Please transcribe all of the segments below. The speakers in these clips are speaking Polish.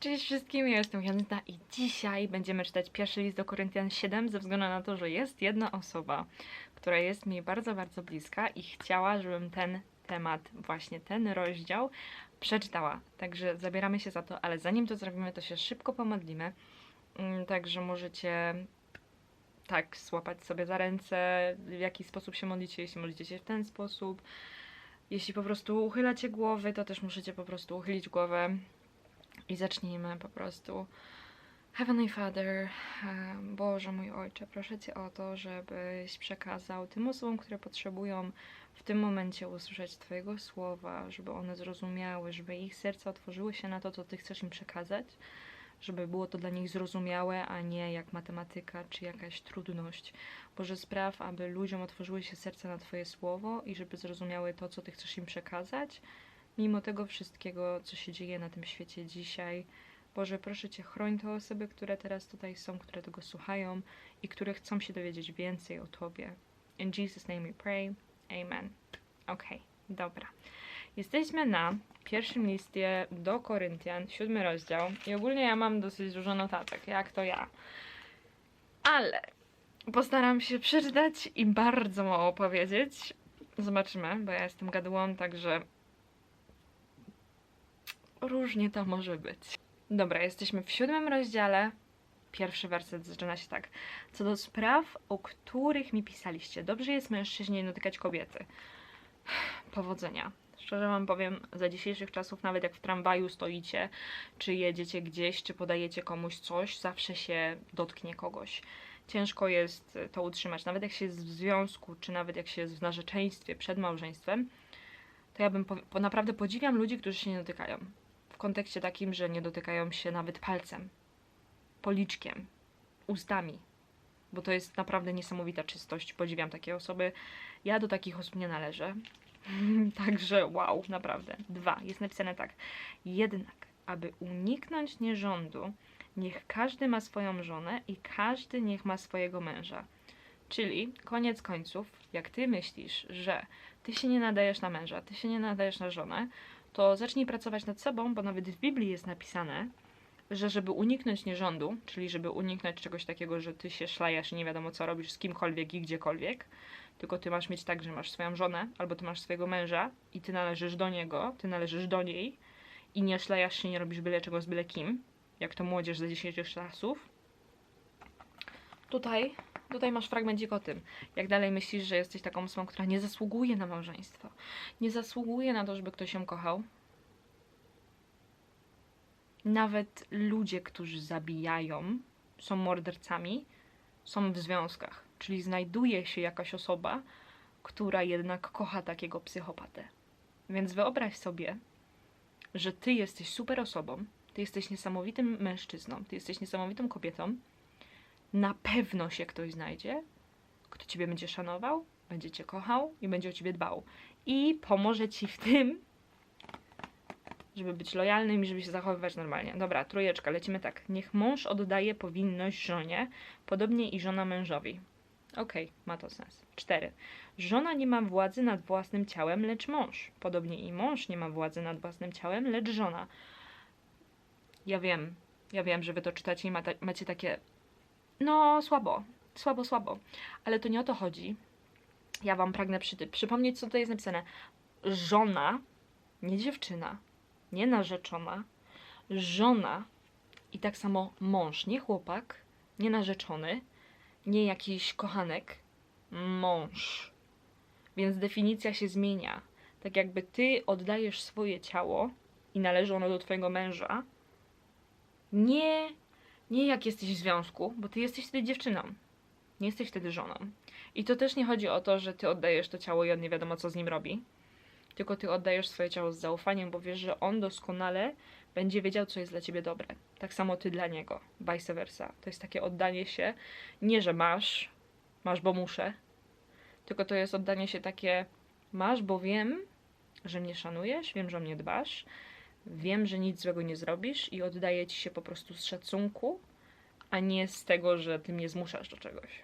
Cześć wszystkim, ja jestem Janita i dzisiaj będziemy czytać pierwszy list do Koryntian 7 ze względu na to, że jest jedna osoba, która jest mi bardzo, bardzo bliska i chciała, żebym ten temat, właśnie ten rozdział przeczytała. Także zabieramy się za to, ale zanim to zrobimy, to się szybko pomodlimy. Mm, Także możecie tak złapać sobie za ręce, w jaki sposób się modlicie, jeśli modlicie się w ten sposób. Jeśli po prostu uchylacie głowy, to też możecie po prostu uchylić głowę i zacznijmy po prostu. Heavenly Father, Boże mój Ojcze, proszę Cię o to, żebyś przekazał tym osobom, które potrzebują w tym momencie usłyszeć Twojego słowa, żeby one zrozumiały, żeby ich serca otworzyły się na to, co Ty chcesz im przekazać, żeby było to dla nich zrozumiałe, a nie jak matematyka czy jakaś trudność. Boże, spraw, aby ludziom otworzyły się serca na Twoje słowo i żeby zrozumiały to, co Ty chcesz im przekazać, mimo tego wszystkiego, co się dzieje na tym świecie dzisiaj. Boże, proszę Cię, chroń te osoby, które teraz tutaj są, które tego słuchają i które chcą się dowiedzieć więcej o Tobie. In Jesus' name we pray. Amen. Okej, dobra. Jesteśmy na pierwszym listie do Koryntian, siódmy rozdział i ogólnie ja mam dosyć dużo notatek, jak to ja. Ale postaram się przeczytać i bardzo mało powiedzieć. Zobaczymy, bo ja jestem gadułą, także różnie to może być. Dobra, jesteśmy w siódmym rozdziale. Pierwszy werset zaczyna się tak. Co do spraw, o których mi pisaliście. Dobrze jest mężczyźnie nie dotykać kobiety. Powodzenia. Szczerze wam powiem, za dzisiejszych czasów, nawet jak w tramwaju stoicie, czy jedziecie gdzieś, czy podajecie komuś coś, zawsze się dotknie kogoś. Ciężko jest to utrzymać. Nawet jak się jest w związku, czy nawet jak się jest w narzeczeństwie przed małżeństwem, to ja bym po, naprawdę podziwiam ludzi, którzy się nie dotykają. Kontekście takim, że nie dotykają się nawet palcem, policzkiem, ustami. Bo to jest naprawdę niesamowita czystość. Podziwiam takie osoby. Ja do takich osób nie należę. Także wow, naprawdę. Dwa. Jest napisane tak. Jednak, aby uniknąć nierządu, niech każdy ma swoją żonę i każdy niech ma swojego męża. Czyli koniec końców, jak ty myślisz, że ty się nie nadajesz na męża, ty się nie nadajesz na żonę, to zacznij pracować nad sobą, bo nawet w Biblii jest napisane, że żeby uniknąć nierządu, czyli żeby uniknąć czegoś takiego, że ty się szlajasz i nie wiadomo co robisz z kimkolwiek i gdziekolwiek, tylko ty masz mieć tak, że masz swoją żonę, albo ty masz swojego męża i ty należysz do niego, ty należysz do niej i nie szlajasz się, nie robisz byle czego z byle kim, jak to młodzież ze dzisiejszych czasów. Tutaj, tutaj masz fragmencik o tym, jak dalej myślisz, że jesteś taką osobą, która nie zasługuje na małżeństwo, nie zasługuje na to, żeby ktoś ją kochał, nawet ludzie, którzy zabijają, są mordercami, są w związkach. Czyli znajduje się jakaś osoba, która jednak kocha takiego psychopatę. Więc wyobraź sobie, że ty jesteś super osobą, ty jesteś niesamowitym mężczyzną, ty jesteś niesamowitą kobietą. Na pewno się ktoś znajdzie, kto ciebie będzie szanował, będzie cię kochał i będzie o ciebie dbał. I pomoże ci w tym, żeby być lojalnym i żeby się zachowywać normalnie. Dobra, trójeczka, lecimy tak. Niech mąż oddaje powinność żonie, podobnie i żona mężowi. Okej, ma to sens. Cztery. Żona nie ma władzy nad własnym ciałem, lecz mąż. Podobnie i mąż nie ma władzy nad własnym ciałem, lecz żona. Ja wiem, ja wiem, że wy to czytacie i macie takie no słabo, słabo, słabo. Ale to nie o to chodzi. Ja wam pragnę przy, przypomnieć, co tutaj jest napisane. Żona, nie dziewczyna, nie narzeczona, żona i tak samo mąż, nie chłopak, nie narzeczony, nie jakiś kochanek, mąż. Więc definicja się zmienia. Tak jakby ty oddajesz swoje ciało i należy ono do twojego męża, nie, nie jak jesteś w związku, bo ty jesteś wtedy dziewczyną. Nie jesteś wtedy żoną. I to też nie chodzi o to, że ty oddajesz to ciało i on nie wiadomo, co z nim robi tylko ty oddajesz swoje ciało z zaufaniem, bo wiesz, że on doskonale będzie wiedział, co jest dla ciebie dobre. Tak samo ty dla niego, vice versa. To jest takie oddanie się, nie że masz, masz, bo muszę, tylko to jest oddanie się takie, masz, bo wiem, że mnie szanujesz, wiem, że o mnie dbasz, wiem, że nic złego nie zrobisz i oddaję ci się po prostu z szacunku, a nie z tego, że ty mnie zmuszasz do czegoś.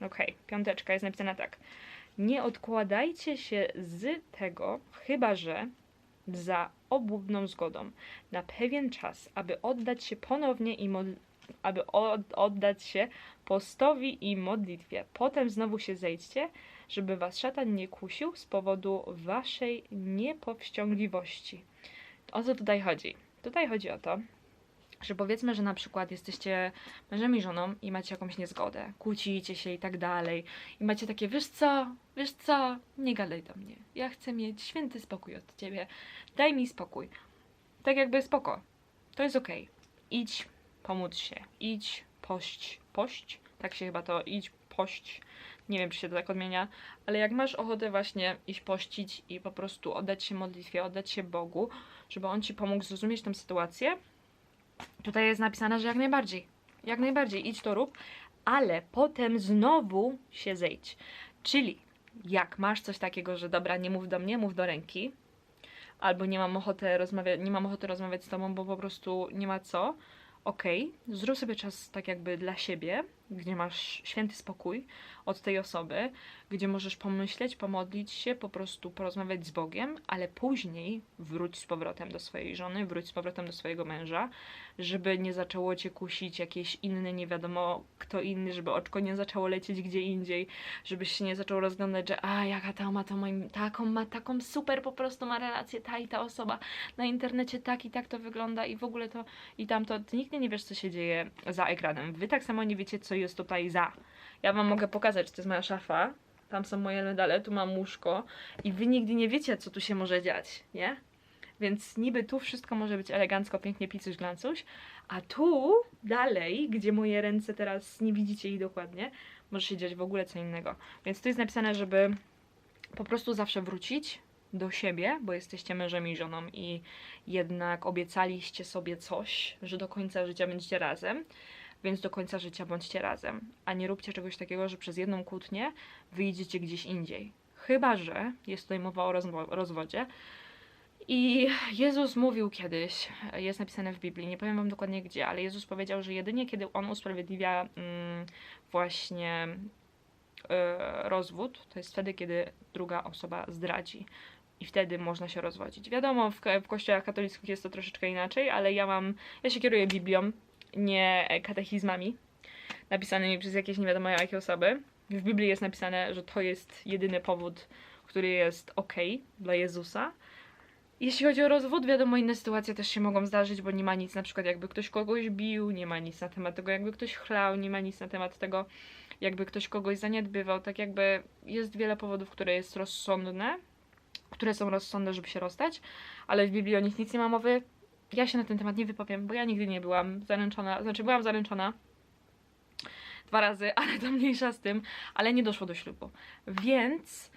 Okej, piąteczka jest napisana tak. Nie odkładajcie się z tego, chyba że za obłudną zgodą na pewien czas, aby oddać się ponownie i mod- aby od- oddać się postowi i modlitwie. Potem znowu się zejdźcie, żeby was szatan nie kusił z powodu waszej niepowściągliwości. O co tutaj chodzi? Tutaj chodzi o to, że powiedzmy, że na przykład jesteście mężem i żoną i macie jakąś niezgodę, kłócicie się i tak dalej i macie takie, wiesz co, wiesz co, nie gadaj do mnie, ja chcę mieć święty spokój od ciebie, daj mi spokój. Tak jakby spoko, to jest okej. Idź, pomódl się, idź, pość, pość, tak się chyba to, idź, pość, nie wiem, czy się to tak odmienia, ale jak masz ochotę właśnie iść pościć i po prostu oddać się modlitwie, oddać się Bogu, żeby On ci pomógł zrozumieć tę sytuację, tutaj jest napisane, że jak najbardziej, jak najbardziej, idź to rób, ale potem znowu się zejdź. Czyli jak masz coś takiego, że dobra, nie mów do mnie, mów do ręki, albo nie mam ochoty rozmawiać, nie mam ochoty rozmawiać z tobą, bo po prostu nie ma co, okej, zrób sobie czas tak jakby dla siebie, gdzie masz święty spokój od tej osoby, gdzie możesz pomyśleć, pomodlić się, po prostu porozmawiać z Bogiem, ale później wróć z powrotem do swojej żony, wróć z powrotem do swojego męża, żeby nie zaczęło cię kusić jakieś inne, nie wiadomo kto inny, żeby oczko nie zaczęło lecieć gdzie indziej, żebyś się nie zaczął rozglądać, że a jaka ta ma to moim, taką ma taką super po prostu ma relację ta i ta osoba na internecie tak i tak to wygląda i w ogóle to i tamto, ty nigdy nie wiesz co się dzieje za ekranem. Wy tak samo nie wiecie co jest tutaj za. Ja wam mogę pokazać, to jest moja szafa, tam są moje medale, tu mam łóżko i wy nigdy nie wiecie co tu się może dziać, nie? Więc niby tu wszystko może być elegancko, pięknie picuś glancuś, a tu dalej, gdzie moje ręce teraz nie widzicie ich dokładnie, może się dziać w ogóle co innego. Więc tu jest napisane, żeby po prostu zawsze wrócić do siebie, bo jesteście mężem i żoną i jednak obiecaliście sobie coś, że do końca życia będziecie razem, więc do końca życia bądźcie razem, a nie róbcie czegoś takiego, że przez jedną kłótnię wyjdziecie gdzieś indziej. Chyba, że jest tutaj mowa o rozwodzie, i Jezus mówił kiedyś, jest napisane w Biblii, nie powiem wam dokładnie gdzie, ale Jezus powiedział, że jedynie kiedy On usprawiedliwia mm, właśnie e, rozwód, to jest wtedy, kiedy druga osoba zdradzi. I wtedy można się rozwodzić. Wiadomo, w, w kościołach katolickich jest to troszeczkę inaczej, ale ja mam, ja się kieruję Biblią, nie katechizmami napisanymi przez jakieś nie wiadomo jakie osoby. W Biblii jest napisane, że to jest jedyny powód, który jest ok dla Jezusa. Jeśli chodzi o rozwód, wiadomo, inne sytuacje też się mogą zdarzyć, bo nie ma nic na przykład jakby ktoś kogoś bił, nie ma nic na temat tego jakby ktoś chlał, nie ma nic na temat tego jakby ktoś kogoś zaniedbywał, tak jakby jest wiele powodów, które jest rozsądne, które są rozsądne, żeby się rozstać, ale w Biblii o nich nic nie ma mowy. Ja się na ten temat nie wypowiem, bo ja nigdy nie byłam zaręczona, znaczy byłam zaręczona dwa razy, ale to mniejsza z tym, ale nie doszło do ślubu. Więc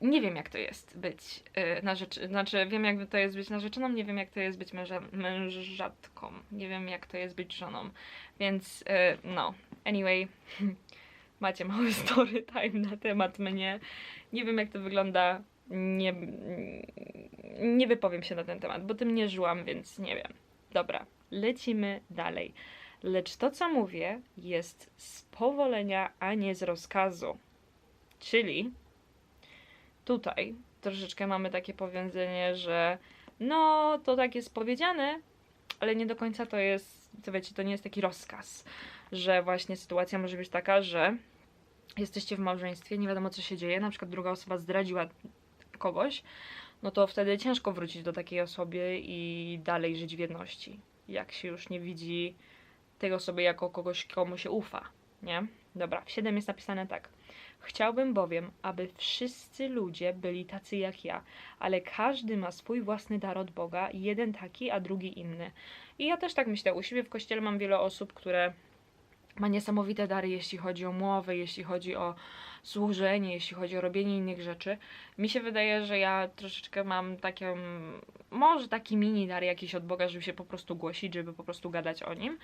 nie wiem, jak to jest być yy, na rzecz, znaczy wiem, jak to jest być narzeczoną, nie wiem, jak to jest być męża, mężatką, nie wiem, jak to jest być żoną, więc yy, no, anyway, macie mały story time na temat mnie, nie wiem, jak to wygląda, nie, nie wypowiem się na ten temat, bo tym nie żyłam, więc nie wiem. Dobra, lecimy dalej. Lecz to, co mówię, jest z powolenia, a nie z rozkazu. Czyli tutaj troszeczkę mamy takie powiązanie, że no, to tak jest powiedziane, ale nie do końca to jest, to wiecie, to nie jest taki rozkaz, że właśnie sytuacja może być taka, że jesteście w małżeństwie, nie wiadomo co się dzieje, na przykład druga osoba zdradziła kogoś, no to wtedy ciężko wrócić do takiej osoby i dalej żyć w jedności, jak się już nie widzi tej osoby jako kogoś, komu się ufa, nie? Dobra, w 7 jest napisane tak. Chciałbym bowiem, aby wszyscy ludzie byli tacy jak ja, ale każdy ma swój własny dar od Boga, jeden taki, a drugi inny. I ja też tak myślę, u siebie w kościele mam wiele osób, które ma niesamowite dary, jeśli chodzi o mowę, jeśli chodzi o służenie, jeśli chodzi o robienie innych rzeczy. Mi się wydaje, że ja troszeczkę mam takie, może taki mini dar jakiś od Boga, żeby się po prostu głosić, żeby po prostu gadać o nim.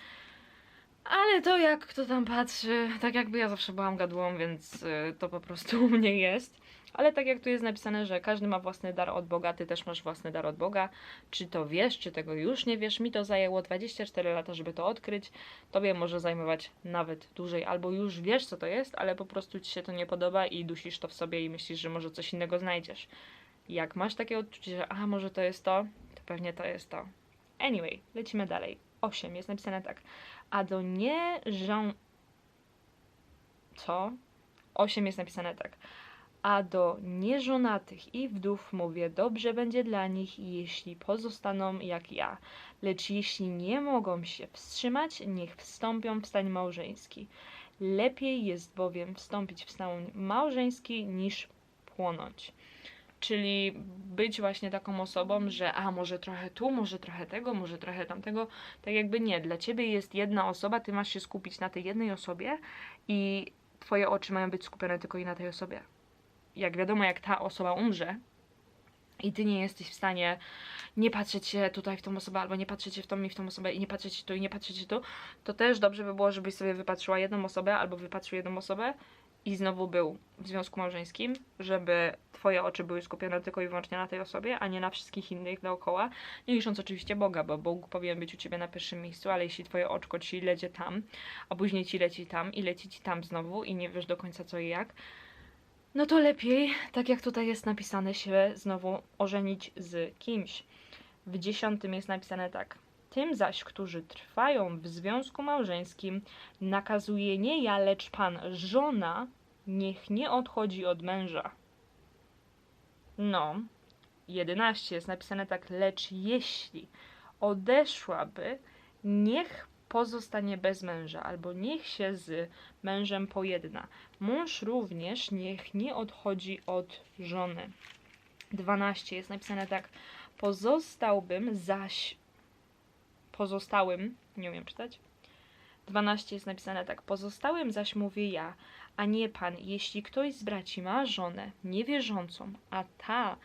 Ale to jak kto tam patrzy, tak jakby ja zawsze byłam gadłą, więc y, to po prostu u mnie jest. Ale tak jak tu jest napisane, że każdy ma własny dar od Boga, ty też masz własny dar od Boga. Czy to wiesz, czy tego już nie wiesz? Mi to zajęło 24 lata, żeby to odkryć. Tobie może zajmować nawet dłużej, albo już wiesz, co to jest, ale po prostu ci się to nie podoba i dusisz to w sobie i myślisz, że może coś innego znajdziesz. Jak masz takie odczucie, że a może to jest to, to pewnie to jest to. Anyway, lecimy dalej. 8 jest napisane tak. A do nie żą... Co? 8 jest napisane tak. A do nieżonatych i wdów mówię, dobrze będzie dla nich, jeśli pozostaną jak ja. Lecz jeśli nie mogą się wstrzymać, niech wstąpią w stań małżeński. Lepiej jest bowiem wstąpić w stan małżeński niż płonąć. Czyli być właśnie taką osobą, że a może trochę tu, może trochę tego, może trochę tamtego. Tak jakby nie. Dla ciebie jest jedna osoba, ty masz się skupić na tej jednej osobie i twoje oczy mają być skupione tylko i na tej osobie. Jak wiadomo, jak ta osoba umrze i ty nie jesteś w stanie nie patrzeć się tutaj w tą osobę, albo nie patrzeć się w tą i w tą osobę i nie patrzeć się tu i nie patrzeć się tu, to też dobrze by było, żebyś sobie wypatrzyła jedną osobę albo wypatrzył jedną osobę i znowu był w związku małżeńskim, żeby twoje oczy były skupione tylko i wyłącznie na tej osobie, a nie na wszystkich innych dookoła, nie licząc oczywiście Boga, bo Bóg powinien być u ciebie na pierwszym miejscu, ale jeśli twoje oczko ci leci tam, a później ci leci tam i leci ci tam znowu i nie wiesz do końca co i jak, no to lepiej, tak jak tutaj jest napisane, się znowu ożenić z kimś. W dziesiątym jest napisane tak. Tym zaś, którzy trwają w związku małżeńskim, nakazuje nie ja, lecz Pan, żona, niech nie odchodzi od męża. No, 11 jest napisane tak, lecz jeśli odeszłaby, niech pozostanie bez męża, albo niech się z mężem pojedna. Mąż również niech nie odchodzi od żony. 12 jest napisane tak, pozostałbym zaś pozostałym, nie umiem czytać. 12 jest napisane tak: Pozostałym zaś mówię ja, a nie pan, jeśli ktoś z braci ma żonę niewierzącą, a ta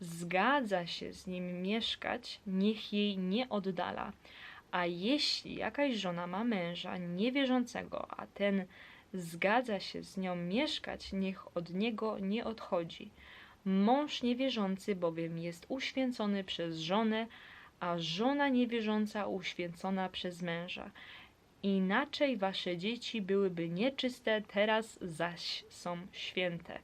zgadza się z nim mieszkać, niech jej nie oddala. A jeśli jakaś żona ma męża niewierzącego, a ten zgadza się z nią mieszkać, niech od niego nie odchodzi. Mąż niewierzący bowiem jest uświęcony przez żonę, a żona niewierząca uświęcona przez męża. Inaczej wasze dzieci byłyby nieczyste, teraz zaś są święte.